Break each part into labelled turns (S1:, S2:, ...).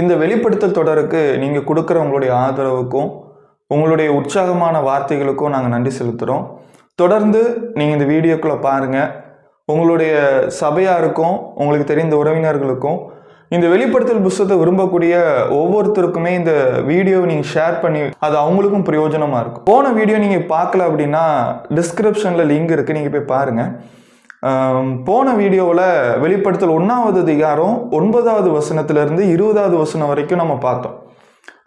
S1: இந்த வெளிப்படுத்தல் தொடருக்கு நீங்கள் கொடுக்குற உங்களுடைய ஆதரவுக்கும் உங்களுடைய உற்சாகமான வார்த்தைகளுக்கும் நாங்கள் நன்றி செலுத்துகிறோம் தொடர்ந்து நீங்கள் இந்த வீடியோக்குள்ளே பாருங்கள் உங்களுடைய சபையாருக்கும் உங்களுக்கு தெரிந்த உறவினர்களுக்கும் இந்த வெளிப்படுத்தல் புஸ்தகத்தை விரும்பக்கூடிய ஒவ்வொருத்தருக்குமே இந்த வீடியோவை நீங்கள் ஷேர் பண்ணி அது அவங்களுக்கும் பிரயோஜனமாக இருக்கும். போன வீடியோ நீங்கள் பார்க்கல அப்படின்னா டிஸ்கிரிப்ஷனில் லிங்க் இருக்குது நீங்கள் போய் பாருங்கள் போன வீடியோவில் வெளிப்படுத்தல் ஒன்றாவது அதிகாரம் ஒன்பதாவது வசனத்திலிருந்து இருபதாவது வசனம் வரைக்கும் நம்ம பார்த்தோம்.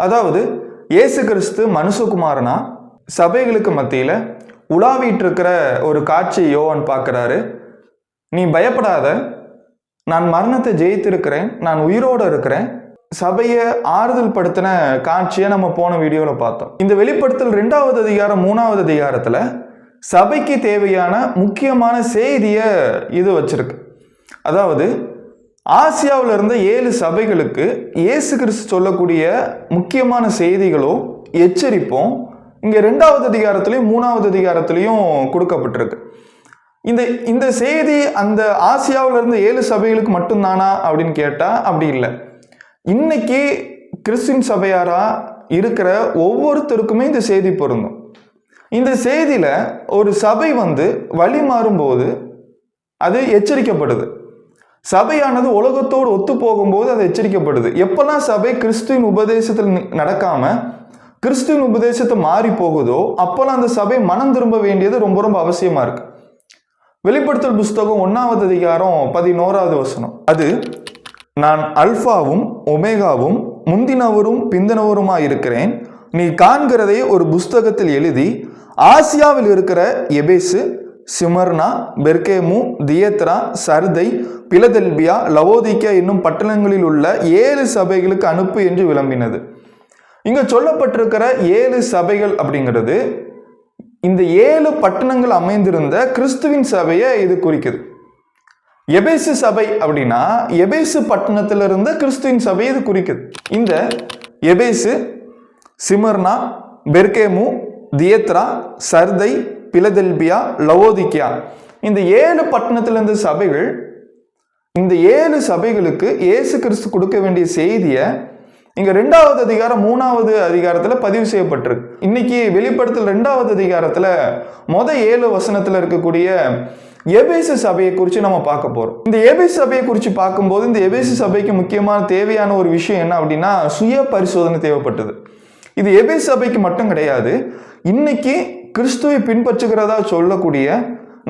S1: அதாவது இயேசு கிறிஸ்து மனுஷகுமாரனா? சபைகளுக்கு மத்தியில் உலாவிட்டு இருக்கிற ஒரு காட்சி யோவான் பார்க்குறாரு. நீ பயப்படாத. நான் மரணத்தை ஜெயித்திருக்கிறேன். நான் உயிரோடு இருக்கிறேன். சபையை ஆறுதல் படுத்தின காட்சியை நம்ம போன வீடியோவில் பார்த்தோம். இந்த வெளிப்படுத்தல் ரெண்டாவது அதிகாரம் மூணாவது அதிகாரத்தில் சபைக்கு தேவையான முக்கியமான செய்தியை இது வச்சிருக்கு. அதாவது ஆசியாவில் இருந்த ஏழு சபைகளுக்கு இயேசு கிறிஸ்து சொல்லக்கூடிய முக்கியமான செய்திகளோ எச்சரிப்பும் இங்கே ரெண்டாவது அதிகாரத்திலையும் மூணாவது அதிகாரத்திலையும் கொடுக்கப்பட்டிருக்கு. இந்த இந்த செய்தி அந்த ஆசியாவில் இருந்த ஏழு சபைகளுக்கு மட்டும்தானா அப்படின்னு கேட்டால் அப்படி இல்லை. இன்னைக்கு கிறிஸ்டின் சபையாரா இருக்கிற ஒவ்வொருத்தருக்குமே இந்த செய்தி பொருந்தும். இந்த செய்தியில் ஒரு சபை வந்து வழி மாறும்போது அது எச்சரிக்கப்படுது. சபையானது உலகத்தோடு ஒத்து போகும்போது அது எச்சரிக்கப்படுது. எப்பெல்லாம் சபை கிறிஸ்துவின் உபதேசத்தில் நி- நடக்காம கிறிஸ்துவின் உபதேசத்தை மாறி போகுதோ அப்போல்லாம் அந்த சபை மனம் திரும்ப வேண்டியது ரொம்ப ரொம்ப அவசியமா இருக்கு. வெளிப்படுத்தல் புஸ்தகம் ஒன்றாவது அதிகாரம் பதினோராவது வசனம். அது நான் அல்ஃபாவும் ஒமேகாவும் முந்தினவரும் பிந்தினவருமாய் இருக்கிறேன் நீ காண்கிறதை ஒரு புஸ்தகத்தில் எழுதி ஆசியாவில் இருக்கிற Ephesus Smyrna Pergamum Thyatira Sardis Philadelphia Laodicea என்னும் பட்டணங்களில் உள்ள ஏழு சபைகளுக்கு அனுப்பு என்று விளம்பினது. இங்க சொல்லப்பட்டிருக்கிற ஏழு சபைகள் அப்படிங்கிறது இந்த ஏழு பட்டணங்கள் அமைந்திருந்த கிறிஸ்துவின் சபையை இது குறிக்குது. எபேசு சபை அப்படின்னா எபேசு பட்டணத்தில் இருந்த கிறிஸ்துவின் சபையை இது குறிக்குது. இந்த Ephesus Smyrna Pergamum Thyatira Sardis Philadelphia Laodicea. இந்த ஏழு பட்டணத்திலிருந்து சபைகள் இந்த ஏழு சபைகளுக்கு இயேசு கிறிஸ்து கொடுக்க வேண்டிய செய்தியை இங்க ரெண்டாவது அதிகாரம் மூணாவது அதிகாரத்துல பதிவு செய்யப்பட்டிருக்கு. இன்னைக்கு வெளிப்படுத்தல் ரெண்டாவது அதிகாரத்துல மொத ஏழு வசனத்துல இருக்கக்கூடிய எபேசு சபையை குறித்து நம்ம பார்க்க போறோம். இந்த எபேசு சபையை குறித்து பார்க்கும்போது இந்த எபேசு சபைக்கு முக்கியமான தேவையான ஒரு விஷயம் என்ன அப்படின்னா சுய பரிசோதனை தேவைப்பட்டது. இது எபேசு சபைக்கு மட்டும் கிடையாது இன்னைக்கு கிறிஸ்துவை பின்பற்றுகிறதா சொல்லக்கூடிய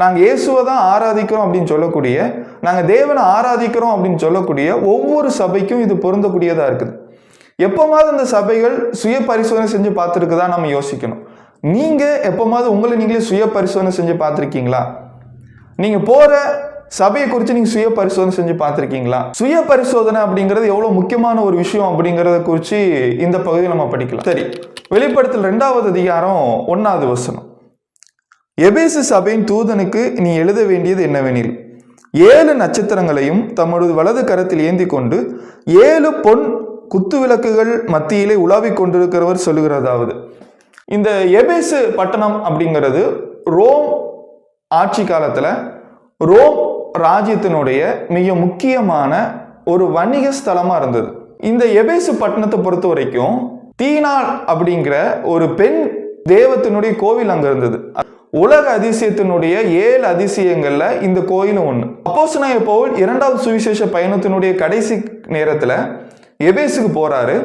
S1: நாங்கள் இயேசுவை தான் ஆராதிக்கிறோம் அப்படின்னு சொல்லக்கூடிய நாங்கள் தேவனை ஆராதிக்கிறோம் அப்படின்னு சொல்லக்கூடிய ஒவ்வொரு சபைக்கும் இது பொருந்தக்கூடியதாக இருக்குது. எப்போமாவது இந்த சபைகள் சுய பரிசோதனை செஞ்சு பார்த்துருக்குதா நம்ம யோசிக்கணும். நீங்கள் எப்போமாவது உங்களை நீங்களே சுய பரிசோதனை செஞ்சு பார்த்துருக்கீங்களா? நீங்கள் போகிற சபையை குறித்து நீங்கள் சுய பரிசோதனை செஞ்சு பார்த்துருக்கீங்களா? சுய பரிசோதனை அப்படிங்கிறது எவ்வளோ முக்கியமான ஒரு விஷயம் அப்படிங்கிறத குறித்து இந்த பகுதியில் நம்ம படிக்கலாம். சரி வெளிப்படுத்தல் ரெண்டாவது அதிகாரம் ஒன்றாவது வசனம். எபேசு சபையின் தூதனுக்கு நீ எழுத வேண்டியது என்னவெனில் ஏழு நட்சத்திரங்களையும் தமது வலது கரத்தில் ஏந்தி கொண்டு ஏழு பொன் குத்து விளக்குகள் மத்தியிலே உலாவிக் கொண்டிருக்கிறவர் சொல்லுகிறதாவது. இந்த எபேசு பட்டணம் அப்படிங்கிறது ரோம் ஆட்சி காலத்தில் ரோம் ராஜ்யத்தினுடைய மிக முக்கியமான ஒரு வணிக ஸ்தலமாக இருந்தது. இந்த எபேசு பட்டணத்தை பொறுத்த வரைக்கும் தீனாள் அப்படிங்கிற ஒரு பெண் தேவத்தினுடைய கோவில் அங்கே இருந்தது. உலக அதிசயத்தினுடைய ஏழு அதிசயங்கள்ல இந்த கோயிலும் ஒன்று அப்போஸ்தலனாகிய பவுல் இரண்டாவது சுவிசேஷ பயணத்தினுடைய கடைசி நேரத்தில் எபேசுக்கு போறாரு.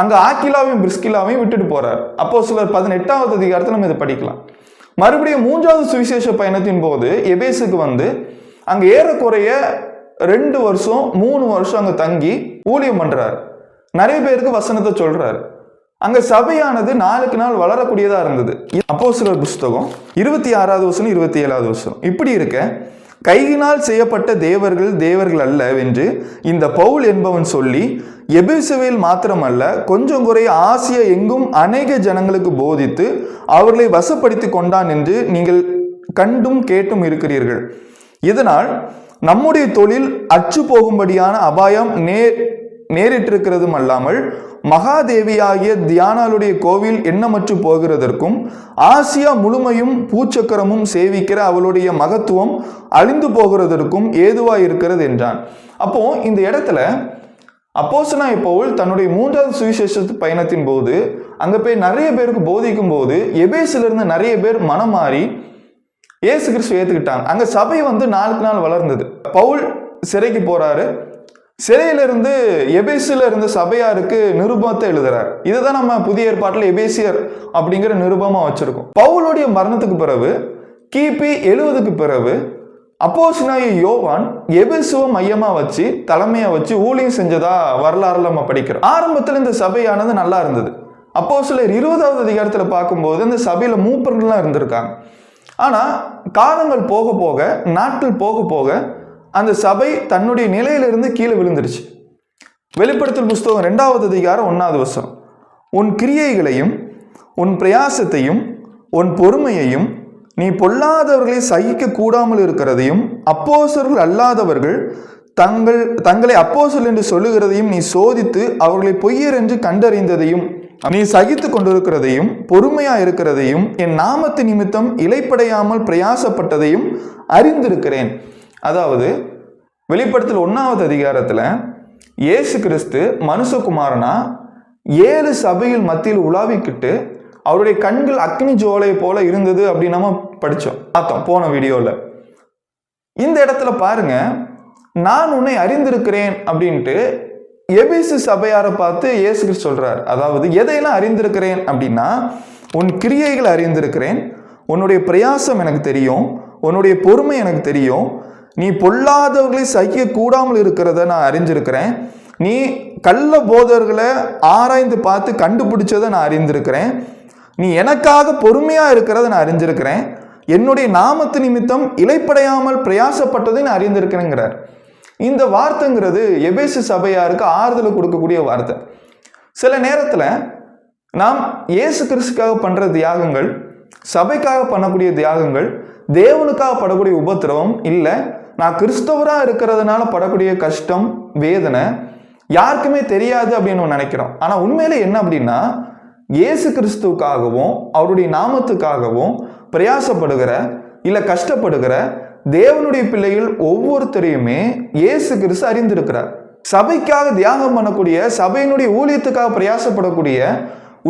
S1: அங்க ஆக்கிலாவையும் பிரிஸ்கிலாவையும் விட்டுட்டு போறாரு. அப்போ சிலர் பதினெட்டாவது அதிகாரத்தில் நம்ம இதை படிக்கலாம். மறுபடியும் மூன்றாவது சுவிசேஷ பயணத்தின் போது எபேசுக்கு வந்து அங்கே ஏறக்குறைய ரெண்டு வருஷம் மூணு வருஷம் அங்கே தங்கி ஊழியம் பண்ணுறார் நிறைய பேருக்கு வசனத்தை சொல்கிறாரு அங்கே சபையானது நாளுக்கு நாள் வளரக்கூடியதாக இருந்தது. அப்போ சிலர் புஸ்தகம் இருபத்தி ஆறாவது வருஷம் இருபத்தி ஏழாவது வருஷம் இப்படி இருக்க கையினால் செய்யப்பட்ட தேவர்கள் தேவர்கள் அல்ல என்று இந்த பவுல் என்பவன் சொல்லி எபிசுவேல் மாத்திரமல்ல கொஞ்சம் குறைய ஆசிய எங்கும் அநேக ஜனங்களுக்கு போதித்து அவர்களை வசப்படுத்தி கொண்டான் என்று நீங்கள் கண்டும் கேட்டும் இருக்கிறீர்கள். இதனால் நம்முடைய தொழில் அச்சு போகும்படியான அபாயம் நேர் நேரிட்டிருக்கிறதும் அல்லாமல் மகாதேவியாகிய தியானாளுடைய கோவில் எண்ணமற்று போகிறதற்கும் ஆசியா முழுமையும் பூச்சக்கரமும் சேவிக்கிற அவளுடைய மகத்துவம் அழிந்து போகிறதற்கும் ஏதுவாக இருக்கிறது என்றான். அப்போ இந்த இடத்துல அப்போசனா பவுல் தன்னுடைய மூன்றாவது சுவிசேஷத்து பயணத்தின் போது அங்கே போய் நிறைய பேருக்கு போதிக்கும் போது எபேசில இருந்து நிறைய பேர் மனம் மாறி இயேசு கிறிஸ்து ஏற்றுக்கிட்டாங்க அங்கே சபை வந்து நாளுக்கு நாள் வளர்ந்தது. பவுல் சிறைக்கு போகிறாரு சிறையிலிருந்து எபேசியில் இருந்த சபையாருக்கு நிருபத்தை எழுதுறார். இதுதான் நம்ம புதிய ஏற்பாட்டில் எபேசியர் அப்படிங்கிற நிருபமாக வச்சுருக்கோம். பவுலுடைய மரணத்துக்கு பிறகு கிபி எழுவதுக்கு பிறகு அப்போஸ்தலனாகிய யோவான் எபேசுவ மையமாக வச்சு தலைமையை வச்சு ஊழியம் செஞ்சதா வரலாறுல நம்ம படிக்கிறோம். ஆரம்பத்தில் இந்த சபையானது நல்லா இருந்தது. அப்போ சிலர் இருபதாவது அதிகாரத்தில் பார்க்கும்போது இந்த சபையில் மூப்பர்கள்லாம் இருந்திருக்காங்க. ஆனால் காலங்கள் போக போக நாட்கள் போக போக அந்த சபை தன்னுடைய நிலையிலிருந்து கீழே விழுந்துருச்சு. வெளிப்படுத்தல் புஸ்தகம் ரெண்டாவது அதிகாரம் ஒன்றாவது வசனம். உன் கிரியைகளையும் உன் பிரயாசத்தையும் உன் பொறுமையையும் நீ பொல்லாதவர்களை சகிக்க கூடாமல் இருக்கிறதையும் அப்போசர்கள் அல்லாதவர்கள் தங்கள் தங்களை அப்போசல் என்று சொல்லுகிறதையும் நீ சோதித்து அவர்களை பொய்யர் என்று கண்டறிந்ததையும் நீ சகித்து கொண்டிருக்கிறதையும் பொறுமையா இருக்கிறதையும் என் நாமத்து நிமித்தம் இலைப்படையாமல் பிரயாசப்பட்டதையும் அறிந்திருக்கிறேன். அதாவது வெளிப்படத்தில் ஒன்றாவது அதிகாரத்தில் இயேசு கிறிஸ்து மனுஷகுமாரனா ஏழு சபையில் மத்தியில் உலாவிக்கிட்டு அவருடைய கண்கள் அக்னி ஜோலை போல இருந்தது அப்படின்னு நம்ம படித்தோம் பார்த்தோம் போன வீடியோவில் இந்த இடத்துல பாருங்க நான் உன்னை அறிந்திருக்கிறேன் அப்படின்ட்டு எபிசு சபையாரை பார்த்து இயேசு சொல்கிறார் சொல்றார். அதாவது எதையெல்லாம் அறிந்திருக்கிறேன்? அப்படின்னா உன் கிரியைகளை அறிந்திருக்கிறேன். உன்னுடைய பிரயாசம் எனக்கு தெரியும். உன்னுடைய பொறுமை எனக்கு தெரியும். நீ பொல்லாதவர்களை சகிக்க கூடாமல் இருக்கிறத நான் அறிஞ்சிருக்கிறேன் நீ கள்ள போதர்களை ஆராய்ந்து பார்த்து கண்டுபிடிச்சதை நான் அறிந்திருக்கிறேன். நீ எனக்காக பொறுமையாக இருக்கிறத நான் அறிஞ்சிருக்கிறேன் என்னுடைய நாமத்து நிமித்தம் இலைப்படையாமல் பிரயாசப்பட்டதை நான் அறிந்திருக்கிறேங்கிறார் இந்த வார்த்தைங்கிறது எபேசு சபையாருக்கு ஆறுதல் கொடுக்கக்கூடிய வார்த்தை. சில நேரத்தில் நாம் இயேசு கிறிஸ்துக்காக பண்ணுற தியாகங்கள் சபைக்காக பண்ணக்கூடிய தியாகங்கள் தேவனுக்காக படக்கூடிய உபத்திரவம் இல்லை நான் கிறிஸ்தவராக இருக்கிறதுனால படக்கூடிய கஷ்டம் வேதனை யாருக்குமே தெரியாது அப்படின்னு நினைக்கிறோம். ஆனால் உண்மையில என்ன அப்படின்னா இயேசு கிறிஸ்துவுக்காகவும் அவருடைய நாமத்துக்காகவும் பிரயாசப்படுகிற இல்லை கஷ்டப்படுகிற தேவனுடைய பிள்ளைகள் ஒவ்வொருத்தரையுமே இயேசு கிறிஸ்து அறிந்திருக்கிறார். சபைக்காக தியாகம் பண்ணக்கூடிய சபையினுடைய ஊழியத்துக்காக பிரயாசப்படக்கூடிய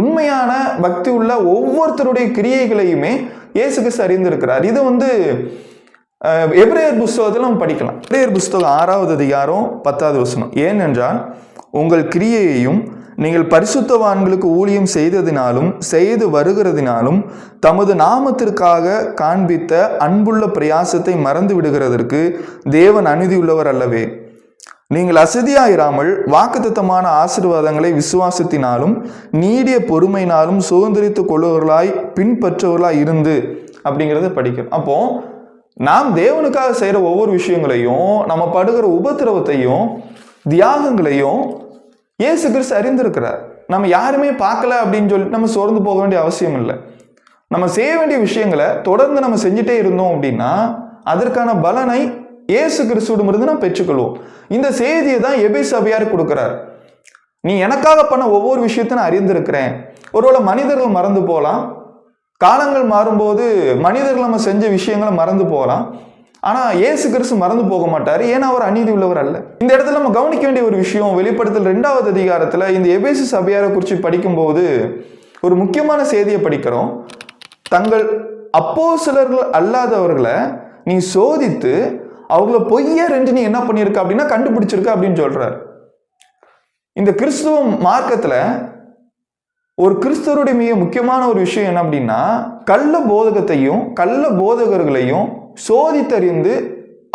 S1: உண்மையான பக்தி உள்ள ஒவ்வொருத்தருடைய கிரியைகளையுமே இயேசு கிறிஸ்து அறிந்திருக்கிறார். இது வந்து எப்ரேயர் புஸ்தகத்தில் நம்ம படிக்கலாம். எப்ரேயர் புஸ்தகம் ஆறாவது அதிகாரம் பத்தாவது வசனம். ஏனென்றால் உங்கள் கிரியையையும் நீங்கள் பரிசுத்தவான்களுக்கு ஊழியம் செய்ததினாலும் செய்து வருகிறதினாலும் தமது நாமத்திற்காக காண்பித்த அன்புள்ள பிரயாசத்தை மறந்து விடுகிறதற்கு தேவன் அநீதியுள்ளவர் அல்லவே. நீங்கள் அசதியாயிராமல் வாக்குத்தத்தமான ஆசீர்வாதங்களை விசுவாசத்தினாலும் நீடிய பொறுமையினாலும் சுதந்திரித்துக் கொள்ளவர்களாய் பின்பற்றுவர்களாய் இருந்து அப்படிங்கிறத படிக்கிறோம் அப்போ நாம் தேவனுக்காக செய்கிற ஒவ்வொரு விஷயங்களையும் நம்ம படுகிற உபத்திரவத்தையும் தியாகங்களையும் இயேசு கிறிஸ்து அறிந்திருக்கிறார். நம்ம யாருமே பார்க்கல அப்படின்னு சொல்லிட்டு நம்ம சோர்ந்து போக வேண்டிய அவசியம் இல்லை. நம்ம செய்ய வேண்டிய விஷயங்களை தொடர்ந்து நம்ம செஞ்சுட்டே இருந்தோம் அப்படின்னா அதற்கான பலனை இயேசு கிறிஸ்துவிடமிருந்து நாம் பெற்றுக்கொள்வோம். இந்த செய்தியை தான் எபி சபையார் கொடுக்குறார். நீ எனக்காக பண்ண ஒவ்வொரு விஷயத்தையும் நான் அறிந்திருக்கிறேன். ஒருவேளை மனிதர்கள் மறந்து போகலாம். காலங்கள் மாறும்போது மனிதர்கள் நம்ம செஞ்ச விஷயங்களை மறந்து போகலாம். ஆனால் இயேசு கிறிஸ்து மறந்து போக மாட்டார். ஏன்னா அவர் அநீதி உள்ளவர் அல்ல. இந்த இடத்துல நம்ம கவனிக்க வேண்டிய ஒரு விஷயம் வெளிப்படுத்தல் ரெண்டாவது அதிகாரத்தில் இந்த எபேசு சபையாரை குறித்து படிக்கும்போது ஒரு முக்கியமான செய்தியை படிக்கிறோம். தங்கள் அப்போஸ்தலர்கள் அல்லாதவர்களை நீ சோதித்து அவங்கள பொய்யர் என்று நீ என்ன பண்ணியிருக்க அப்படின்னா கண்டுபிடிச்சிருக்க அப்படின்னு சொல்கிறார் இந்த கிறிஸ்துவ மார்க்கத்தில் ஒரு கிறிஸ்தவருடைய மிக முக்கியமான ஒரு விஷயம் என்ன அப்படின்னா கள்ள போதகத்தையும் கள்ள போதகர்களையும் சோதித்தறிந்து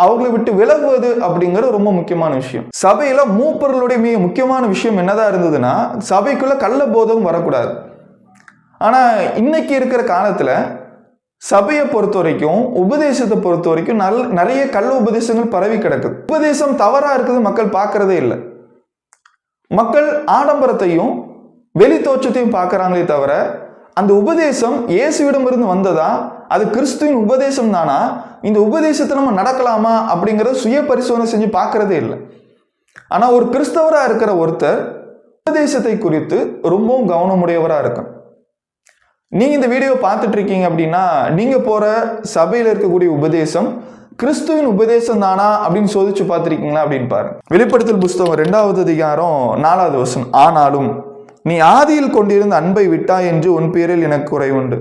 S1: அவர்களை விட்டு விலகுவது அப்படிங்கிறது ரொம்ப முக்கியமான விஷயம். சபையில மூப்பர்களுடைய மிக முக்கியமான விஷயம் என்னதான் இருந்ததுன்னா சபைக்குள்ள கள்ள போதகம் வரக்கூடாது. ஆனா இன்னைக்கு இருக்கிற காலத்துல சபையை பொறுத்த வரைக்கும் உபதேசத்தை பொறுத்த வரைக்கும் நல் நிறைய கள்ள உபதேசங்கள் பரவி கிடக்குது. உபதேசம் தவறா இருக்குது மக்கள் பார்க்கறதே இல்லை. மக்கள் ஆடம்பரத்தையும் வெளி தோற்றத்தையும் பார்க்குறாங்களே தவிர அந்த உபதேசம் இயேசுவிடமிருந்து வந்ததா அது கிறிஸ்துவின் உபதேசம் தானா? இந்த உபதேசத்தை நம்ம நடக்கலாமா அப்படிங்கிறத சுய பரிசோதனை செஞ்சு பார்க்கறதே இல்லை. ஆனால் ஒரு கிறிஸ்தவராக இருக்கிற ஒருத்தர் உபதேசத்தை குறித்து ரொம்பவும் கவனமுடையவராக இருக்கணும். நீங்கள் இந்த வீடியோ பார்த்துட்டு இருக்கீங்க அப்படின்னா நீங்கள் போகிற சபையில் இருக்கக்கூடிய உபதேசம் கிறிஸ்துவின் உபதேசம் தானா அப்படின்னு சோதிச்சு பார்த்துருக்கீங்களா அப்படின்னு பாருங்க. வெளிப்படுத்தல் புஸ்தகம் ரெண்டாவது அதிகாரம் நாலாவது வசனம் ஆனாலும் நீ ஆதியில் கொண்டிருந்த அன்பை விட்டாய் என்று உன் பேரில் எனக்கு குறை உண்டு.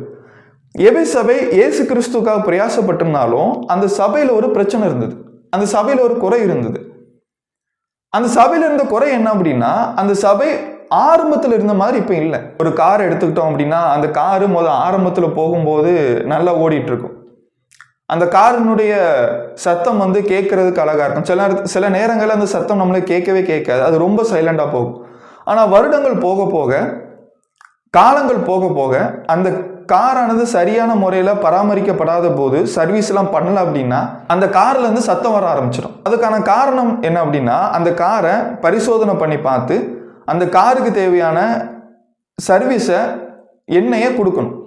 S1: எபே சபை இயேசு கிறிஸ்துக்காக பிரயாசப்பட்டிருந்தாலும் அந்த சபையில் ஒரு பிரச்சனை இருந்தது. அந்த சபையில் ஒரு குறை இருந்தது. அந்த சபையில் இருந்த குறை என்ன அப்படின்னா அந்த சபை ஆரம்பத்தில் இருந்த மாதிரி இப்போ இல்லை. ஒரு கார் எடுத்துக்கிட்டோம் அப்படின்னா அந்த காரு முதல் ஆரம்பத்தில் போகும்போது நல்லா ஓடிட்டு இருக்கும் அந்த காரினுடைய சத்தம் வந்து கேட்கறதுக்கு அழகாக இருக்கும். சில சில நேரங்களில் அந்த சத்தம் நம்மளுக்கு கேட்கவே கேட்காது. அது ரொம்ப சைலண்டாக போகும். ஆனால் வருடங்கள் போக போக காலங்கள் போக போக அந்த காரானது சரியான முறையில் பராமரிக்கப்படாத போது சர்வீஸ்லாம் பண்ணல அப்படின்னா அந்த கார்லேருந்து சத்தம் வர ஆரம்பிச்சிடும். அதுக்கான காரணம் என்ன அப்படின்னா அந்த காரை பரிசோதனை பண்ணி பார்த்து அந்த காருக்கு தேவையான சர்வீஸை எண்ணெயை கொடுக்கணும்.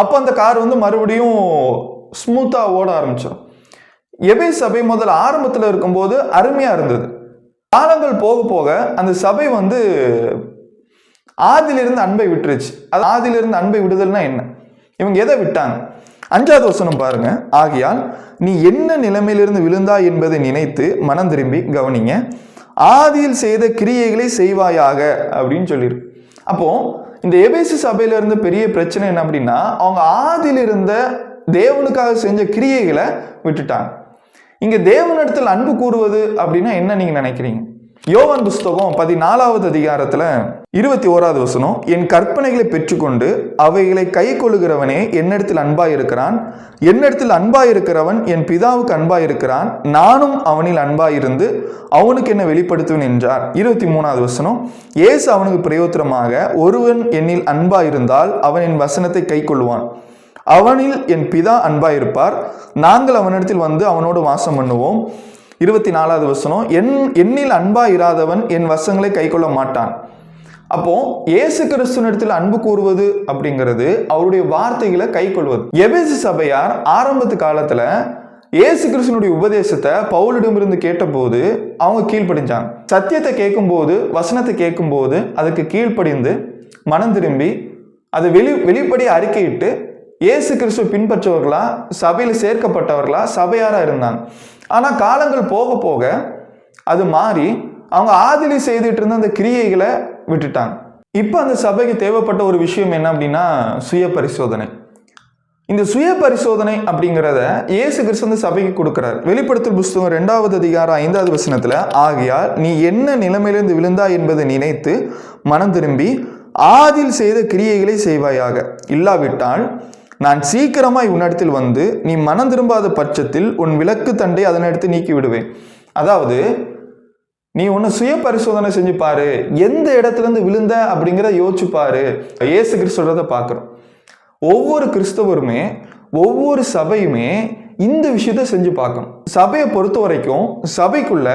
S1: அப்போ அந்த கார் வந்து மறுபடியும் ஸ்மூத்தாக ஓட ஆரம்பிச்சிடும். எபே சபை முதல்ல ஆரம்பத்தில் இருக்கும்போது அருமையாக இருந்தது. காலங்கள் போக போக அந்த சபை வந்து ஆதிலிருந்து அன்பை விட்டுருச்சு. அது ஆதிலிருந்து அன்பை விடுதல்னா என்ன? இவங்க எதை விட்டாங்க? அஞ்சாவது வசனம் பாருங்க. ஆகையால் நீ என்ன நிலைமையிலிருந்து விழுந்தாய் என்பதை நினைத்து மனம் திரும்பி கவனிங்க. ஆதியில் செய்த கிரியைகளை செய்வாயாக அப்படின்னு சொல்லியிருக்கு அப்போ இந்த எபேசி சபையில இருந்த பெரிய பிரச்சனை என்ன அப்படின்னா அவங்க ஆதியில் இருந்த தேவனுக்காக செஞ்ச கிரியைகளை விட்டுட்டாங்க. இங்க தேவனிடத்தில் அன்பு கூறுவது அப்படின்னா என்ன நீங்க நினைக்கிறீங்க? யோவான் புஸ்தகம் பதினாலாவது அதிகாரத்துல இருபத்தி ஓராவது வசனம் என் கற்பனைகளை பெற்றுக்கொண்டு அவைகளை கை கொள்ளுகிறவனே என்னிடத்தில் அன்பாயிருக்கிறான். என்னிடத்தில் அன்பாயிருக்கிறவன் என் பிதாவுக்கு அன்பாயிருக்கிறான். நானும் அவனில் அன்பாயிருந்து அவனுக்கு என்ன வெளிப்படுத்துவேன் என்றார். இருபத்தி மூணாவது வசனம் ஏசு அவனுக்கு பிரயோத்திரமாக ஒருவன் என்னில் அன்பாயிருந்தால் அவன் என் வசனத்தை கை கொள்வான் அவனில் என் பிதா அன்பாயிருப்பார். நாங்கள் அவனிடத்தில் வந்து அவனோடு வாசம் பண்ணுவோம். இருபத்தி நாலாவது வசனம் என் என்னில் அன்பா இராதவன் என் வசங்களை கைக்கொள்ள மாட்டான். அப்போ இயேசு கிறிஸ்துவனிடத்தில் அன்பு கூறுவது அப்படிங்கிறது அவருடைய வார்த்தைகளை கைக்கொள்வது. எபேசு சபையார் ஆரம்பத்து காலத்துல இயேசு கிறிஸ்துனுடைய உபதேசத்தை பவுலிடமிருந்து கேட்டபோது அவங்க கீழ்ப்படிஞ்சாங்க. சத்தியத்தை கேட்கும்போது வசனத்தை கேட்கும்போது அதுக்கு கீழ்ப்படிந்து மனம் திரும்பி அதை வெளி வெளிப்படி அறிக்கையிட்டு இயேசு கிறிஸ்துவ பின்பற்றவர்களா? சபையில் சேர்க்கப்பட்டவர்களா? சபையாராக இருந்தாங்க ஆனால் காலங்கள் போக போக அது மாறி அவங்க ஆதிலி செய்துட்டு இருந்த அந்த கிரியைகளை விட்டுட்டாங்க. இப்போ அந்த சபைக்கு தேவைப்பட்ட ஒரு விஷயம் என்ன அப்படின்னா சுய பரிசோதனை இந்த சுய பரிசோதனை அப்படிங்கிறத இயேசு கிறிஸ்து வந்து சபைக்கு கொடுக்குறாரு. வெளிப்படுத்தல் புஸ்தகம் ரெண்டாவது அதிகாரம் ஐந்தாவது வசனத்தில் ஆகையால் நீ என்ன நிலைமையிலிருந்து விழுந்தாய் என்பதை நினைத்து மனம் திரும்பி ஆதில் செய்த கிரியைகளை செய்வாயாக. இல்லாவிட்டால் நான் சீக்கிரமாக உன்னிடத்தில் வந்து நீ மனம் திரும்பாத பட்சத்தில் உன் விளக்கு தண்டை அதனடுத்து நீக்கி விடுவேன் அதாவது நீ ஒன்று சுய பரிசோதனை செஞ்சு பாரு. எந்த இடத்துல இருந்து விழுந்த அப்படிங்கிறத யோசிச்சு பாரு. ஏசு கிறிஸ்துவத பார்க்குறோம். ஒவ்வொரு கிறிஸ்தவருமே ஒவ்வொரு சபையுமே இந்த விஷயத்த செஞ்சு பார்க்கணும். சபையை பொறுத்த வரைக்கும் சபைக்குள்ள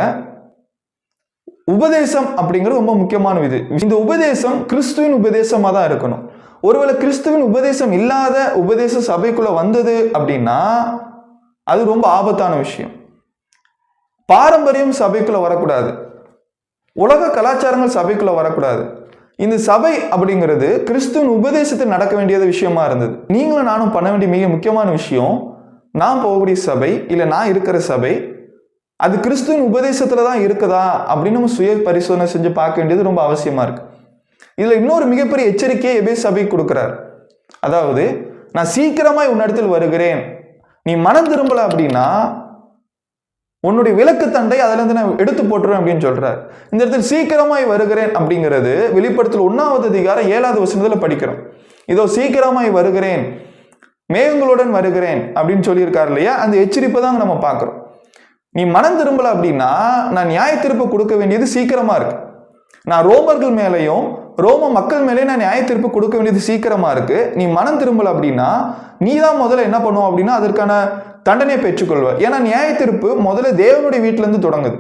S1: உபதேசம் அப்படிங்கிறது ரொம்ப முக்கியமான இது. இந்த உபதேசம் கிறிஸ்துவின் உபதேசமாக தான் இருக்கணும். ஒருவேளை கிறிஸ்துவின் உபதேசம் இல்லாத உபதேச சபைக்குள்ள வந்தது அப்படின்னா அது ரொம்ப ஆபத்தான விஷயம். பாரம்பரியம் சபைக்குள்ள வரக்கூடாது. உலக கலாச்சாரங்கள் சபைக்குள்ள வரக்கூடாது. இந்த சபை அப்படிங்கிறது கிறிஸ்துவின் உபதேசத்தில் நடக்க வேண்டியது விஷயமா இருந்தது. நீங்களும் நானும் பண்ண வேண்டிய மிக முக்கியமான விஷயம் நான் போகக்கூடிய சபை இல்லை நான் இருக்கிற சபை அது கிறிஸ்துவின் உபதேசத்துல தான் இருக்குதா அப்படின்னு நம்ம சுய பரிசோதனை செஞ்சு பார்க்க வேண்டியது ரொம்ப அவசியமா இருக்கு. இதுல இன்னொரு மிகப்பெரிய எச்சரிக்கையை எபே சபை கொடுக்கிறார். அதாவது நான் சீக்கிரமாய் உன்னிடத்தில் வருகிறேன். நீ மனம் திரும்பல அப்படின்னா உன்னுடைய விளக்கு தண்டை அதுல இருந்து நான் எடுத்து போட்டுருவேன் அப்படின்னு சொல்றார். இந்த இடத்துல சீக்கிரமாய் வருகிறேன் அப்படிங்கிறது வெளிப்படுத்தல் ஒன்னாவது அதிகாரம் ஏழாவது வசனத்துல படிக்கிறோம். இதோ சீக்கிரமாய் வருகிறேன். மேகங்களுடன் வருகிறேன் அப்படின்னு சொல்லியிருக்காரு இல்லையா? அந்த எச்சரிப்பை தான் நம்ம பார்க்கிறோம். நீ மனம் திரும்பல அப்படின்னா நான் நியாய கொடுக்க வேண்டியது சீக்கிரமா இருக்கு. நான் ரோமர்கள் மேலேயும் ரோம மக்கள் மேலே நான் நியாய தீர்ப்பு கொடுக்க வேண்டியது சீக்கிரமா இருக்கு. நீ மனம் திரும்பல அப்படின்னா நீ தான் முதல்ல என்ன பண்ணுவோம் அப்படின்னா அதற்கான தண்டனையை பெற்றுக்கொள்வ ஏன்னா நியாய தீர்ப்பு முதல்ல தேவனுடைய வீட்டிலேருந்து தொடங்குது.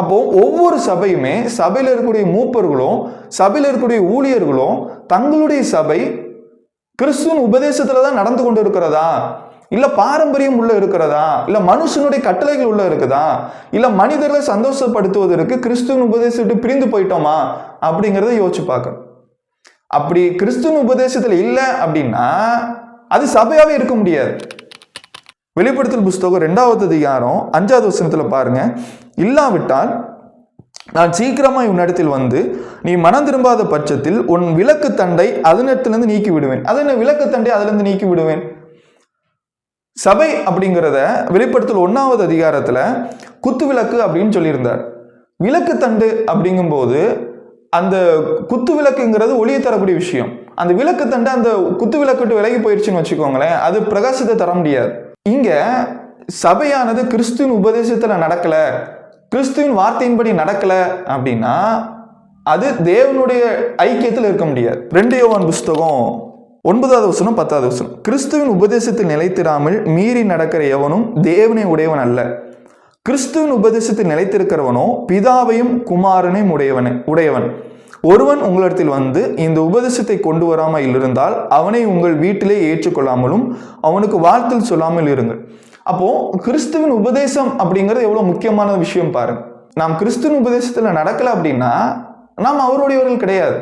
S1: அப்போ ஒவ்வொரு சபையுமே சபையில் இருக்கக்கூடிய மூப்பர்களும் சபையில் இருக்கக்கூடிய ஊழியர்களும் தங்களுடைய சபை கிறிஸ்துவின் உபதேசத்துல தான் நடந்து கொண்டு இருக்கிறதா இல்ல பாரம்பரியம் உள்ள இருக்கிறதா? இல்ல மனுஷனுடைய கட்டளைகள் உள்ள இருக்குதா? இல்ல மனிதர்களை சந்தோஷப்படுத்துவதற்கு கிறிஸ்துவின் உபதேசத்தை பிரிந்து போயிட்டோமா? அப்படிங்கிறத யோசிச்சு பார்க்கணும். அப்படி கிறிஸ்துவின் உபதேசத்துல இல்லை அப்படின்னா அது சபையாவே இருக்க முடியாது. வெளிப்படுத்தல் புஸ்தகம் ரெண்டாவது அதிகாரம் அஞ்சாவது வசனத்துல பாருங்க. இல்லாவிட்டால் நான் சீக்கிரமாக உன்னிடத்தில் வந்து நீ மனம் திரும்பாத பட்சத்தில் உன் விளக்கு தண்டை அதனிடத்திலிருந்து நீக்கி விடுவேன். அது என்ன விளக்கு தண்டை அதிலிருந்து நீக்கி விடுவேன்? சபை அப்படிங்கிறத வெளிப்படுத்தல் ஒன்றாவது அதிகாரத்தில் குத்து விளக்கு அப்படின்னு சொல்லியிருந்தார். விளக்கு தண்டு அப்படிங்கும்போது அந்த குத்து விளக்குங்கிறது ஒளியை தரக்கூடிய விஷயம். அந்த விளக்கு தண்டு அந்த குத்து விளக்குட்டு விலகி போயிடுச்சுன்னு வச்சுக்கோங்களேன் அது பிரகாசத்தை தர முடியாது. இங்கே சபையானது கிறிஸ்துவின் உபதேசத்தில் நடக்கலை கிறிஸ்துவின் வார்த்தையின்படி நடக்கலை அப்படின்னா அது தேவனுடைய ஐக்கியத்தில் இருக்க முடியாது. ரெண்டு யோவான் புஸ்தகம் ஒன்பதாவது வசனம் பத்தாவது வசனம். கிறிஸ்துவின் உபதேசத்தில் நிலைத்திராமல் மீறி நடக்கிற எவனும் தேவனை உடையவன் அல்ல. கிறிஸ்துவின் உபதேசத்தில் நிலைத்திருக்கிறவனோ பிதாவையும் குமாரனையும் உடையவனே உடையவன். ஒருவன் உங்களிடத்தில் வந்து இந்த உபதேசத்தை கொண்டு வராமல் இருந்தால் அவனை உங்கள் வீட்டிலே ஏற்றுக்கொள்ளாமலும் அவனுக்கு வாழ்த்தில் சொல்லாமல் இருங்கள். அப்போ கிறிஸ்துவின் உபதேசம் அப்படிங்கிறது எவ்வளோ முக்கியமான விஷயம் பாருங்க. நாம் கிறிஸ்துவின் உபதேசத்தில் நடக்கலை அப்படின்னா நாம் அவருடையவர்கள் கிடையாது.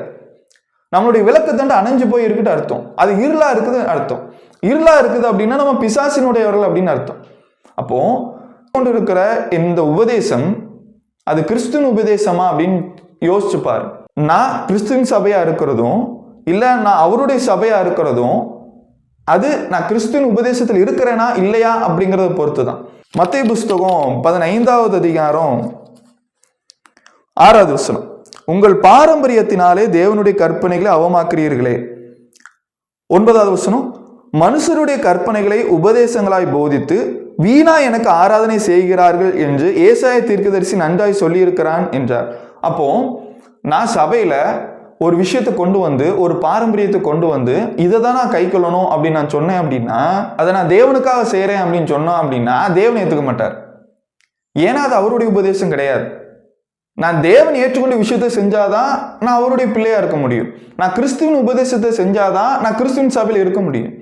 S1: நம்மளுடைய விளக்கு தண்டு அணைஞ்சு போய் இருக்குட்டு அர்த்தம். அது இருளா இருக்குது அர்த்தம். இருளா இருக்குது அப்படின்னா நம்ம பிசாசினுடையவர்கள் அப்படின்னு அர்த்தம். அப்போ கொண்டு இருக்கிற இந்த உபதேசம் அது கிறிஸ்துவின் உபதேசமா அப்படின்னு யோசிச்சு நான் கிறிஸ்துவின் சபையா இருக்கிறதும் இல்லை நான் அவருடைய சபையா இருக்கிறதும் அது நான் கிறிஸ்துவின் உபதேசத்தில் இருக்கிறேனா இல்லையா அப்படிங்கறத பொறுத்து தான் மத்திய புஸ்தகம் பதினைந்தாவது அதிகாரம் ஆறாவது வசனம். உங்கள் பாரம்பரியத்தினாலே தேவனுடைய கற்பனைகளை அவமாக்குறீர்களே. ஒன்பதாவது வசனம் மனுஷருடைய கற்பனைகளை உபதேசங்களாய் போதித்து வீணா எனக்கு ஆராதனை செய்கிறார்கள் என்று ஏசாய தீர்க்கதரிசி நன்றாய் சொல்லியிருக்கிறான் என்றார். அப்போ நான் சபையில ஒரு விஷயத்தை கொண்டு வந்து ஒரு பாரம்பரியத்தை கொண்டு வந்து இதை தான் நான் கை கொள்ளணும் அப்படின்னு நான் சொன்னேன் அப்படின்னா அதை நான் தேவனுக்காக செய்கிறேன் அப்படின்னு சொன்னோம் அப்படின்னா தேவன் ஏற்றுக்க மாட்டார். ஏன்னா அது அவருடைய உபதேசம் கிடையாது. நான் தேவன் ஏற்றுக்கொண்ட விஷயத்தை செஞ்சாதான் நான் அவருடைய பிள்ளையா இருக்க முடியும். நான் கிறிஸ்துவின் உபதேசத்தை செஞ்சாதான் நான் கிறிஸ்துவின் சபையில் இருக்க முடியும்.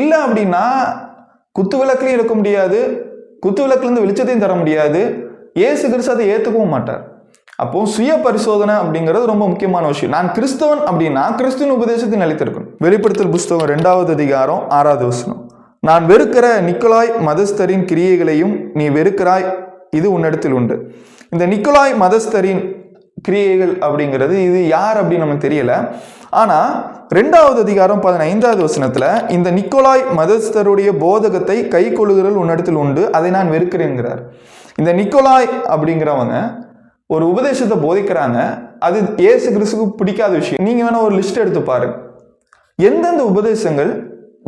S1: இல்லை அப்படின்னா குத்து விளக்குலையும் இருக்க முடியாது குத்து விளக்குலேருந்து வெளிச்சத்தையும் தர முடியாது. ஏசு கிறிஸ்து அதை ஏற்றுக்கவும் மாட்டார். அப்போ சுய பரிசோதனை அப்படிங்கிறது ரொம்ப முக்கியமான விஷயம். நான் கிறிஸ்தவன் அப்படின்னா கிறிஸ்துவின் உபதேசத்தை நிலைத்திருக்கணும். வெளிப்படுத்தல் புஸ்தகம் ரெண்டாவது அதிகாரம் ஆறாவது வசனம். நான் வெறுக்கிற நிக்கோலாய் மதஸ்தரின் கிரியைகளையும் நீ வெறுக்கிறாய் இது உன்னிடத்தில் உண்டு. இந்த நிக்கோலாய் மதஸ்தரின் கிரியைகள் அப்படிங்கிறது இது யார் அப்படின்னு நமக்கு தெரியல. ஆனால் ரெண்டாவது அதிகாரம் பதினைந்தாவது வசனத்தில் இந்த நிக்கோலாய் மதஸ்தருடைய போதகத்தை கை கொள்ளுகிறல் உன்னிடத்தில் உண்டு அதை நான் வெறுக்கிறேங்கிறார் இந்த நிக்கோலாய் அப்படிங்கிறவங்க ஒரு உபதேசத்தை போதிக்கிறாங்க அது ஏசு கிறிஸ்துக்கு பிடிக்காத விஷயம். நீங்கள் வேணால் ஒரு லிஸ்ட் எடுத்து பாருங்க. எந்தெந்த உபதேசங்கள்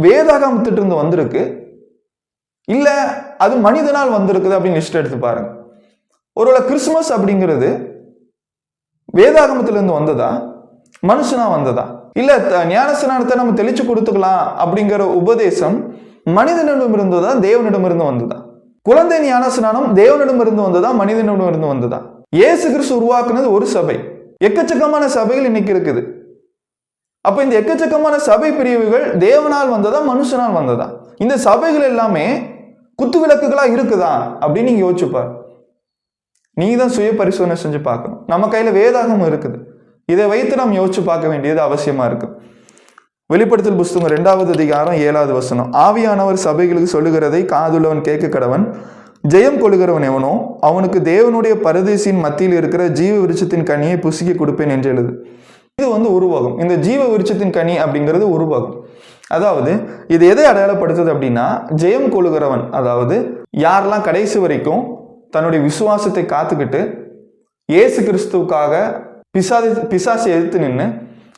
S1: வேதாகமத்திட்டிருந்து வந்திருக்கு? இல்லை அது மனிதனால் வந்திருக்குது அப்படின்னு லிஸ்ட் எடுத்து பாருங்கள் ஒருவேளை கிறிஸ்துமஸ் அப்படிங்கிறது வேதாகமத்திலிருந்து வந்ததா? மனுஷனா வந்ததா? இல்ல த- ஞானஸ்நானத்தை நம்ம தெளிச்சு கொடுத்துக்கலாம் அப்படிங்கிற உபதேசம் மனிதனிடம் இருந்ததா? தேவனிடம் இருந்து வந்ததா? குழந்தை ஞானஸ்நானம் தேவனிடம் இருந்து வந்ததா? மனிதனிடம் இருந்து வந்ததா? இயேசு கிறிஸ்து உருவாக்குனது ஒரு சபை. எக்கச்சக்கமான சபைகள் இன்னைக்கு இருக்குது. அப்ப இந்த எக்கச்சக்கமான சபை பிரிவுகள் தேவனால் வந்ததா? மனுஷனால் வந்ததா? இந்த சபைகள் எல்லாமே குத்து விளக்குகளா இருக்குதா? அப்படின்னு நீங்க யோசிச்சுப்பார். நீ தான் சுய பரிசோதனை செஞ்சு பார்க்கணும். நம்ம கையில் வேதாகம் இருக்குது. இதை வைத்து நாம் யோசிச்சு பார்க்க வேண்டியது அவசியமாக இருக்குது வெளிப்படுத்தல் புஸ்தகம் ரெண்டாவது அதிகாரம் ஏழாவது வசனம். ஆவியானவர் சபைகளுக்கு சொல்லுகிறதை காதுள்ளவன் கேட்க கடவன். ஜெயம் கொள்கிறவன் எவனோ அவனுக்கு தேவனுடைய பரதேசின் மத்தியில் இருக்கிற ஜீவ விருட்சத்தின் கனியை புசுக்கி கொடுப்பேன் என்று எழுது. இது வந்து உருவகம். இந்த ஜீவ விருட்சத்தின் கனி அப்படிங்கிறது உருவகம். அதாவது இது எதை அடையாளப்படுத்துது அப்படின்னா ஜெயம் கொள்கிறவன் அதாவது யாரெல்லாம் கடைசி வரைக்கும் தன்னுடைய விசுவாசத்தை காத்துக்கிட்டு இயேசு கிறிஸ்துவுக்காக பிசாதி பிசாசை எதிர்த்து நின்று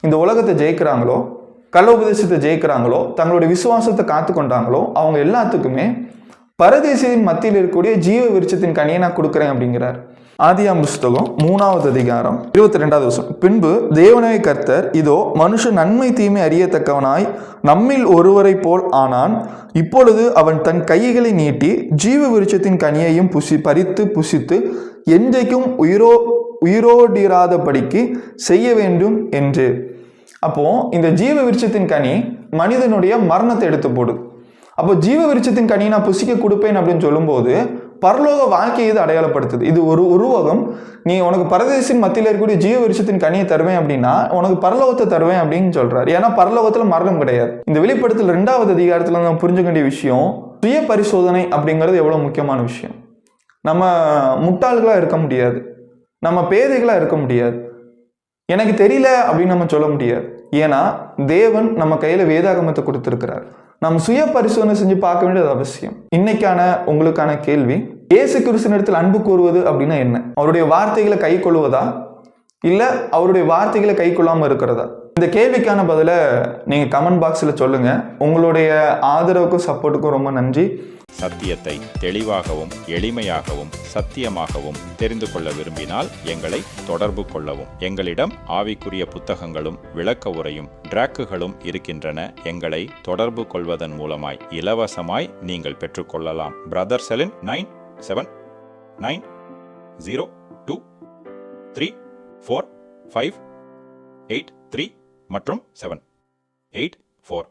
S1: இந்த உலகத்தை ஜெயிக்கிறாங்களோ கள்ள உபதேசத்தை ஜெயிக்கிறாங்களோ தங்களுடைய விசுவாசத்தை காத்து கொண்டாங்களோ அவங்க எல்லாத்துக்குமே பரதேசியின் மத்தியில் இருக்கக்கூடிய ஜீவ விருட்சத்தின் கனியை நான் கொடுக்குறேன் அப்படிங்கிறார். ஆதியாம் புஸ்தகம் மூணாவது அதிகாரம் இருபத்தி ரெண்டாவது வருஷம் பின்பு தேவனாய கர்த்தர் இதோ மனுஷன் நன்மை தீமை அறியத்தக்கவனாய் நம்மில் ஒருவரை போல் ஆனான். இப்பொழுது அவன் தன் கைகளை நீட்டி ஜீவ விருட்சத்தின் கனியையும் புசி பறித்து புசித்து என்றைக்கும் உயிரோ உயிரோடிராதபடிக்கு செய்ய வேண்டும் என்று. அப்போ இந்த ஜீவ விருட்சத்தின் கனி மனிதனுடைய மரணத்தை எடுத்து போடுது அப்போ ஜீவ விருட்சத்தின் கனி நான் புசிக்க கொடுப்பேன் அப்படின்னு சொல்லும்போது பரலோக வாழ்க்கையை இது அடையாளப்படுத்துது. இது ஒரு உருவகம். நீ உனக்கு பரதேசின் மத்தியில் இருக்கக்கூடிய ஜீவ விருஷத்தின் கனியை தருவேன் அப்படின்னா உனக்கு பரலோகத்தை தருவேன் அப்படின்னு சொல்றாரு. ஏன்னா பரலோகத்தில் மரணம் கிடையாது. இந்த வெளிப்படுத்தல் ரெண்டாவது அதிகாரத்தில் நம்ம புரிஞ்சுக்க வேண்டிய விஷயம் சுய பரிசோதனை அப்படிங்கிறது எவ்வளோ முக்கியமான விஷயம். நம்ம முட்டாள்களாக இருக்க முடியாது. நம்ம பேதைகளாக இருக்க முடியாது. எனக்கு தெரியல அப்படின்னு நம்ம சொல்ல முடியாது. ஏன்னா தேவன் நம்ம கையில் வேதாகமத்தை கொடுத்துருக்கிறார். நாம் சுய பரிசோதனை செஞ்சு பார்க்க வேண்டியது அவசியம். இன்னைக்கான உங்களுக்கான கேள்வி இயேசு கிறிஸ்தனிடத்தில் அன்பு கூறுவது அப்படின்னா என்ன? அவருடைய வார்த்தைகளை கை கொள்வதா? இல்லை அவருடைய வார்த்தைகளை கை கொள்ளாமல் இருக்கிறதா? இந்த கேள்விக்கான பதிலை நீங்கள் கமெண்ட் பாக்ஸில் சொல்லுங்கள் உங்களுடைய ஆதரவுக்கும் சப்போர்ட்டுக்கும் ரொம்ப நன்றி.
S2: சத்தியத்தை தெளிவாகவும் எளிமையாகவும் சத்தியமாகவும் தெரிந்து கொள்ள விரும்பினால் எங்களை தொடர்பு கொள்ளவும். எங்களிடம் ஆவிக்குரிய புத்தகங்களும் விளக்க உரையும் டிராக்குகளும் இருக்கின்றன. எங்களை தொடர்பு கொள்வதன் மூலமாய் இலவசமாய் நீங்கள் பெற்றுக்கொள்ளலாம். Brother செலின் nine seven nine zero two three four five eight three மற்றும் seven eight four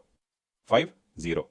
S2: five zero